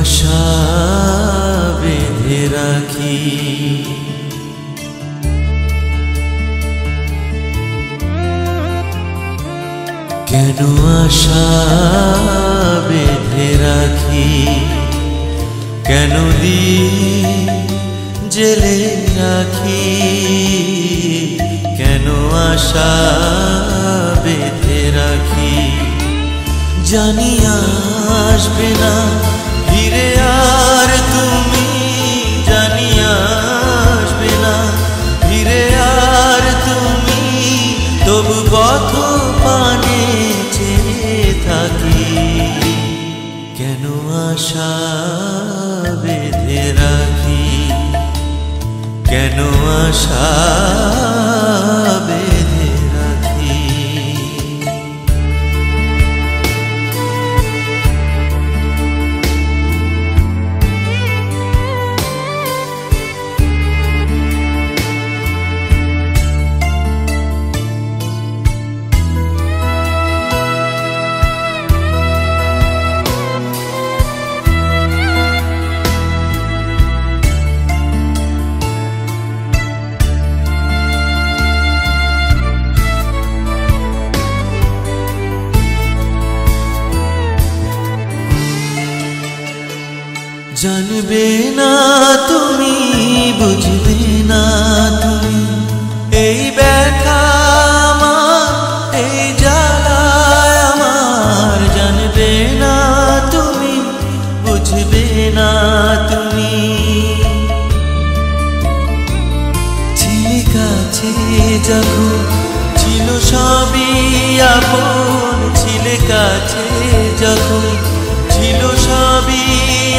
আশা বেঁধে রাখি? কেন আশা বেঁধে রাখি? কেন দি জেলে রাখি? কেন আশা বেঁধে রাখি? জানি আসবে না। ফিরে আর তুমি জানি আসবে না। ফিরে আর তুমি তবু পথ পানে চেয়ে থাকি। কেন আশা বেঁধে রাখি? কেন আশা জানবে না তুমি, বুঝবে না তুমি। এই ব্যথা আমার, এই জ্বালা আমার জানবে না তুমি, বুঝবে না তুমি। ছিলে কাছে যখন ছিল সবই আপন, ছিলে কাছে যখন ছিল সবই